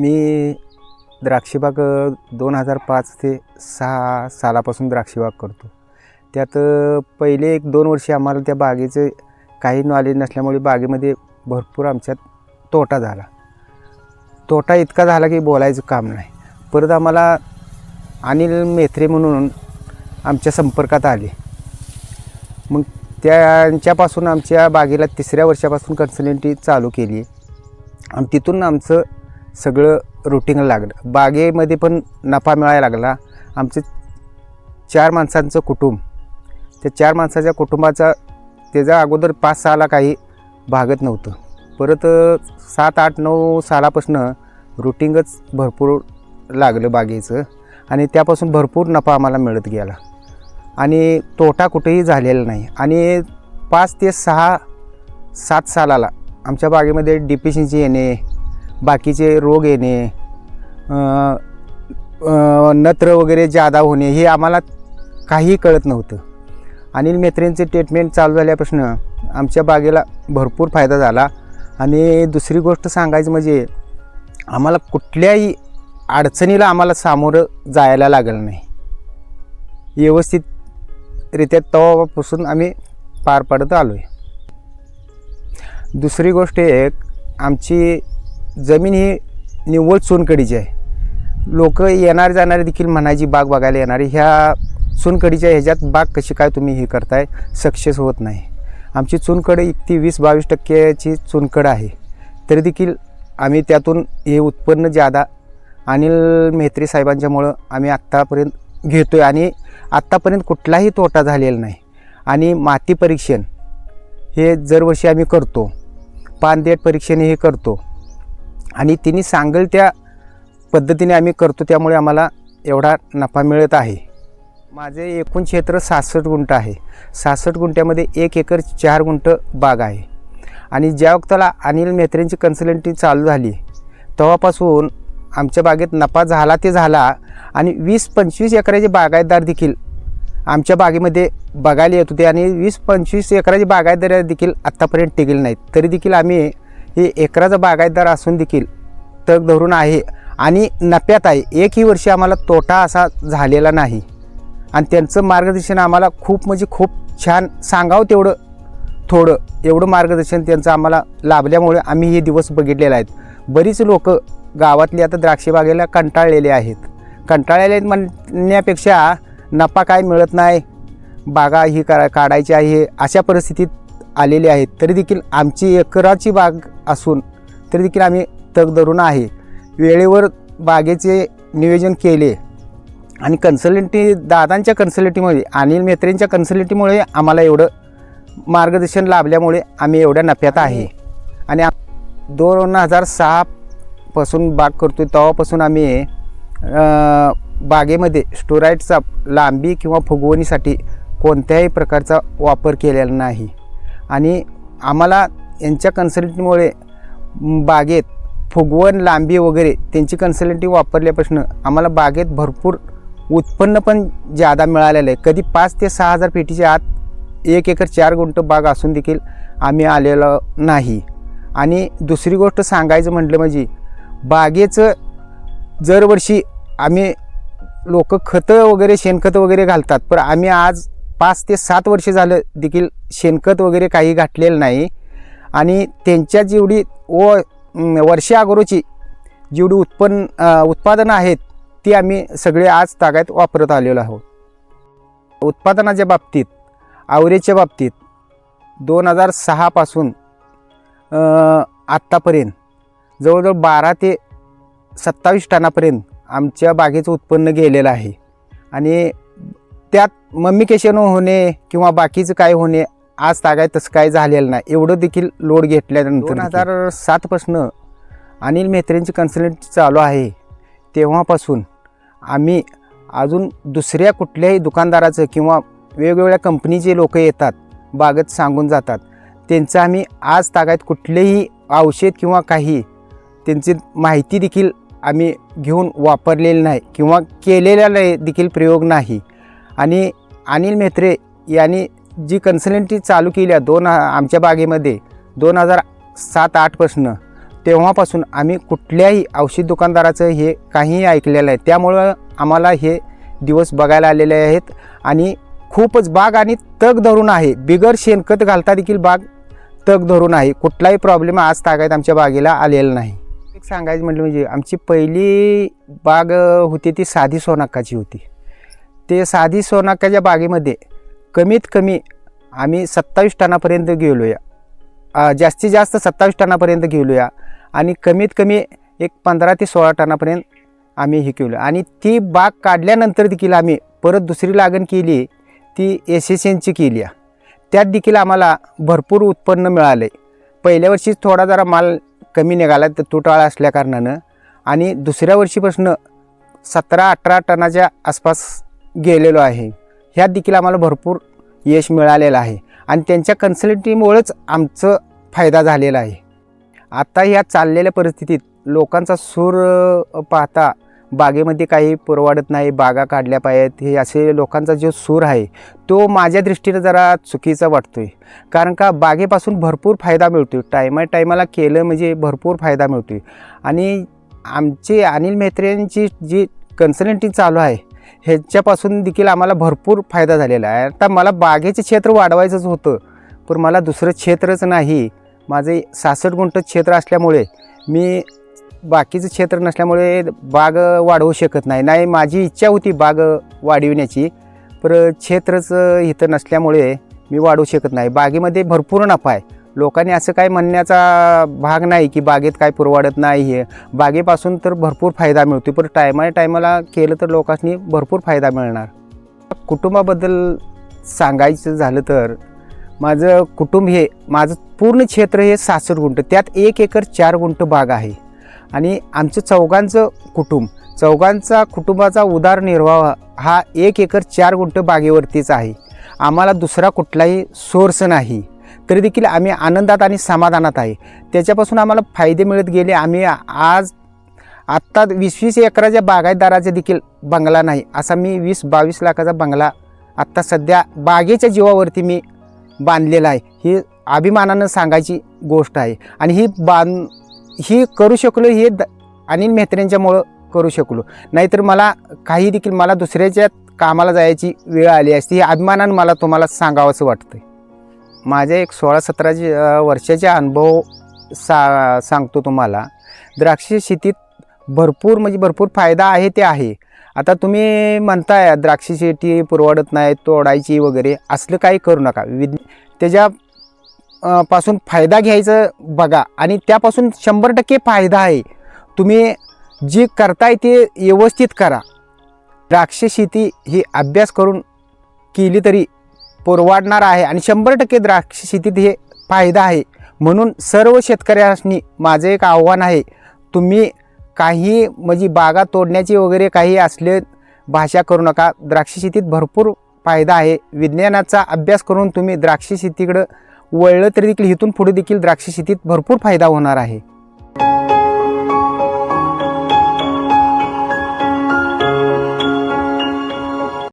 मी द्राक्षबाग दोन हजार पाच ते सहा सालापासून द्राक्षबाग करतो. त्यात पहिले एक दोन वर्षे आम्हाला त्या बागेचं काही नॉलेज नसल्यामुळे बागेमध्ये भरपूर आमच्यात तोटा झाला. तोटा इतका झाला की बोलायचं काम नाही. परत आम्हाला अनिल मेत्रे म्हणून आमच्या संपर्कात आले. मग त्यांच्यापासून आमच्या बागेला तिसऱ्या वर्षापासून कन्सल्टंटी चालू केली. आणि तिथून आमचं सगळं रुटीन लागलं. बागेमध्ये पण नफा मिळायला लागला. आमचे चार माणसांचं कुटुंब. त्या चार माणसाच्या कुटुंबाचा त्याच्या अगोदर पाच सहाला काही भागत नव्हतं. परत सात आठ नऊ सालापासनं रुटीनच भरपूर लागलं बागेचं. आणि त्यापासून भरपूर नफा आम्हाला मिळत गेला. आणि तोटा कुठेही झालेला नाही. आणि पाच ते सहा सात सालाला आमच्या बागेमध्ये डिफिशियन्सी येणे बाकीचे रोग येणे नत्र वगैरे जादा होणे हे आम्हाला काही कळत नव्हतं. अनिल मेत्रेंचे ट्रीटमेंट चालू झाल्यापासून आमच्या बागेला भरपूर फायदा झाला. आणि दुसरी गोष्ट सांगायचं म्हणजे आम्हाला कुठल्याही अडचणीला आम्हाला सामोरं जायला लागलं नाही. व्यवस्थितरित्या तवापासून आम्ही पार पाडत आलो आहे दुसरी गोष्ट एक आमची जमीन ही निव्वळ चुनकडीची आहे. लोक येणारे जाणारे देखील म्हणायची बाग बघायला येणारे ह्या चुनकडीच्या ह्याच्यात बाग कशी काय तुम्ही हे करताय सक्सेस होत नाही. आमची चुनकड एक ती वीस बावीस टक्क्याची चुनकड आहे. तरी देखील आम्ही त्यातून हे उत्पन्न जादा अनिल मेहत्री साहेबांच्यामुळं आम्ही आत्तापर्यंत घेतो आहे आणि आत्तापर्यंत कुठलाही तोटा झालेला नाही. आणि माती परीक्षण हे दरवर्षी आम्ही करतो. पानदेट परीक्षण हे करतो. आणि तिने सांगेल त्या पद्धतीने आम्ही करतो त्यामुळे आम्हाला एवढा नफा मिळत आहे. माझे एकूण क्षेत्र सहासष्ट गुंठ आहे. सहासष्ट गुंठ्यामध्ये एक एकर चार गुंठ बाग आहे. आणि ज्या वक्ताला अनिल मेत्रेंची कन्सल्टंटी चालू झाली तेव्हापासून आमच्या बागेत नफा झाला ते झाला आणि वीस पंचवीस एकराचे बागायतदार देखील आमच्या बागेमध्ये बघायला येत होते आणि वीस पंचवीस एकराचे बागायतदार देखील आत्तापर्यंत टिकले नाहीत. तरी देखील आम्ही हे एकराचा बागायतदार असून देखील तग धरून आहे आणि नफ्यात आहे. एकही वर्षी आम्हाला तोटा असा झालेला नाही. आणि त्यांचं मार्गदर्शन आम्हाला खूप म्हणजे खूप छान सांगावं तेवढं थोडं एवढं मार्गदर्शन त्यांचं आम्हाला लाभल्यामुळे आम्ही हे दिवस बघितलेले आहेत. बरीच लोक गावातली आता द्राक्षबागेला कंटाळलेले आहेत. कंटाळलेले आहेत म्हणण्यापेक्षा नफा काय मिळत नाही. बागा ही करा काढायची आहे अशा परिस्थितीत आलेले आहेत. तरी देखील आमची एकराची बाग असून तरी देखील आम्ही तग धरून आहे. वेळेवर बागेचे नियोजन केले. आणि कन्सल्टंटी दादांच्या कन्सल्टीमुळे अनिल मेत्रेंच्या कन्सल्टीमुळे आम्हाला एवढं मार्गदर्शन लाभल्यामुळे आम्ही एवढ्या नफ्यात आहे. आणि दोन हजार सहापासून बाग करतो तेव्हापासून आम्ही बागेमध्ये स्टोराईडचा लांबी किंवा फुगवणीसाठी कोणत्याही प्रकारचा वापर केलेला नाही. आणि आम्हाला यांच्या कन्सल्टंटमुळे बागेत फुगवण लांबी वगैरे त्यांची कन्सल्टंटी वापरल्यापासून आम्हाला बागेत भरपूर उत्पन्न पण जादा मिळालेलं आहे. कधी पाच ते सहा हजार पेटीच्या आत एक एकर चार गुंठ बाग असून देखील आम्ही आलेलो नाही. आणि दुसरी गोष्ट सांगायचं म्हटलं म्हणजे बागेचं दरवर्षी आम्ही लोक खतं वगैरे शेणखतं वगैरे घालतात. पण आम्ही आज पाच ते सात वर्ष झालं देखील शेणखत वगैरे काही घातलेलं नाही. आणि त्यांच्या जेवढी व वर्षे अगोदरची जेवढी उत्पन्न उत्पादनं आहेत ती आम्ही सगळे आज तागायत वापरत आलेलो आहोत. उत्पादनाच्या बाबतीत आवरेच्या बाबतीत दोन हजार सहापासून आत्तापर्यंत जवळजवळ बारा ते सत्तावीस टनापर्यंत आमच्या बागेचं उत्पन्न गेलेलं आहे. आणि त्यात मम्मिकेशन होणे किंवा बाकीचं काय होणे आज तागाय तसं काय झालेलं नाही. एवढं देखील लोड घेतल्यानंतर दोन हजार सातपासनं अनिल मेत्रेंची कन्सल्टंट चालू आहे. तेव्हापासून आम्ही अजून दुसऱ्या कुठल्याही दुकानदाराचं किंवा वेगवेगळ्या कंपनीचे लोक येतात बागत सांगून जातात. त्यांचं आम्ही आज तागायत कुठलेही औषध किंवा काही त्यांची माहिती देखील आम्ही घेऊन वापरलेली नाही किंवा केलेला नाही देखील प्रयोग नाही. आणि अनिल मेत्रे यांनी जी कन्सल्टंटी चालू केली आहे दोन आमच्या बागेमध्ये दोन हजार सात आठपासनं तेव्हापासून आम्ही कुठल्याही औषध दुकानदाराचं हे काहीही ऐकलेलं आहे. त्यामुळं आम्हाला हे दिवस बघायला आलेले आहेत. आणि खूपच बाग आणि तग धरून आहे. बिगर शेणखत घालता देखील बाग तग धरून आहे. कुठलाही प्रॉब्लेम आज तागायत आमच्या बागेला आलेला नाही. एक सांगायचं म्हटलं म्हणजे आमची पहिली बाग होती ती साधी सोनाक्काची होती. ते साधी सोनाक्काच्या बागेमध्ये कमीत कमी आम्ही सत्तावीस टनापर्यंत गेलो या जास्तीत जास्त सत्तावीस टनापर्यंत गेलो या आणि कमीत कमी एक पंधरा ते सोळा टनापर्यंत आम्ही हे केलं. आणि ती बाग काढल्यानंतर देखील आम्ही परत दुसरी लागण केली. ती एस एस एनची केली. आहे त्यात देखील आम्हाला भरपूर उत्पन्न मिळालं. आहे पहिल्या वर्षीच थोडा जरा माल कमी निघाला तर तुटाळा असल्याकारणानं आणि दुसऱ्या वर्षीपासून सतरा अठरा टनाच्या आसपास गेलेलो आहे. ह्यात देखील आम्हाला भरपूर यश मिळालेलं आहे. आणि त्यांच्या कन्सल्टीमुळेच आमचं फायदा झालेला आहे. आता ह्या चाललेल्या परिस्थितीत लोकांचा सूर पाहता बागेमध्ये काही पुरवाडत नाही बागा काढल्या पाहिजेत हे असे लोकांचा जो सूर आहे तो माझ्या दृष्टीनं जरा चुकीचा वाटतो आहे कारण का बागेपासून भरपूर फायदा मिळतो आहे टायमा टायमाला केलं म्हणजे भरपूर फायदा मिळतो आहे आणि आमचे अनिल मेहत्रेंची जी कन्सल्टिंग चालू आहे ह्याच्यापासून देखील आम्हाला भरपूर फायदा झालेला आहे. आता मला बागेचे क्षेत्र वाढवायचंच होतं पण मला दुसरं क्षेत्रच नाही. माझे सासष्ट गुंठ क्षेत्र असल्यामुळे मी बाकीचं क्षेत्र नसल्यामुळे बाग वाढवू शकत नाही. नाही माझी इच्छा होती बाग वाढविण्याची पर क्षेत्रच इथं नसल्यामुळे मी वाढवू शकत नाही. बागेमध्ये भरपूर नफा आहे. लोकांनी असं काय म्हणण्याचा भाग नाही की बागेत काय पुरवाडत नाही आहे बागेपासून तर भरपूर फायदा मिळतो पण टायमा टायमाला केलं तर लोकांनी भरपूर फायदा मिळणार. कुटुंबाबद्दल सांगायचं झालं तर माझं कुटुंब हे माझं पूर्ण क्षेत्र हे सासष्ट गुंठ त्यात एक एकर चार गुंठ बाग आहे. आणि आमचं चौघांचं कुटुंब चौघांचा कुटुंबाचा उदारनिर्वाह हा एक एकर चार गुंठ बागेवरतीच आहे. आम्हाला दुसरा कुठलाही सोर्स नाही. तरी देखील आम्ही आनंदात आणि समाधानात आहे. त्याच्यापासून आम्हाला फायदे मिळत गेले. आम्ही आज आत्ता वीस वीस एकराच्या बागायतदाराचा देखील बंगला नाही. असा मी वीस बावीस लाखाचा बंगला आत्ता सध्या बागेच्या जीवावरती मी बांधलेला आहे. ही अभिमानानं सांगायची गोष्ट आहे. आणि ही बांध ही करू शकलो हे द अनिल मेहत्र्यांच्यामुळं करू शकलो. नाहीतर मला काही देखील मला दुसऱ्याच्या कामाला जायची वेळ आली असती. हे अभिमानानं मला तुम्हाला सांगावंसं वाटतं माझ्या एक सोळा सतराचे वर्षाचे अनुभव सा सांगतो तुम्हाला. द्राक्ष शेतीत भरपूर म्हणजे भरपूर फायदा आहे ते आहे. आता तुम्ही म्हणताय द्राक्ष शेती पुरवडत नाही तोडायची वगैरे असलं काही करू नका. विद त्याच्या पासून फायदा घ्यायचं बघा. आणि त्यापासून शंभर टक्के फायदा आहे. तुम्ही जे करताय ते व्यवस्थित करा. द्राक्ष शेती ही अभ्यास करून केली तरी परवडणार आहे आणि शंभर टक्के द्राक्ष शेतीत हे फायदा आहे. म्हणून सर्व शेतकऱ्यांनी माझं एक आव्हान आहे. तुम्ही काही म्हणजे बागा तोडण्याची वगैरे काही असले भाषा करू नका. द्राक्ष शेतीत भरपूर फायदा आहे. विज्ञानाचा अभ्यास करून तुम्ही द्राक्ष शेतीकडं वळलं तरी देखील इथून पुढे देखील द्राक्ष शेतीत भरपूर फायदा होणार आहे.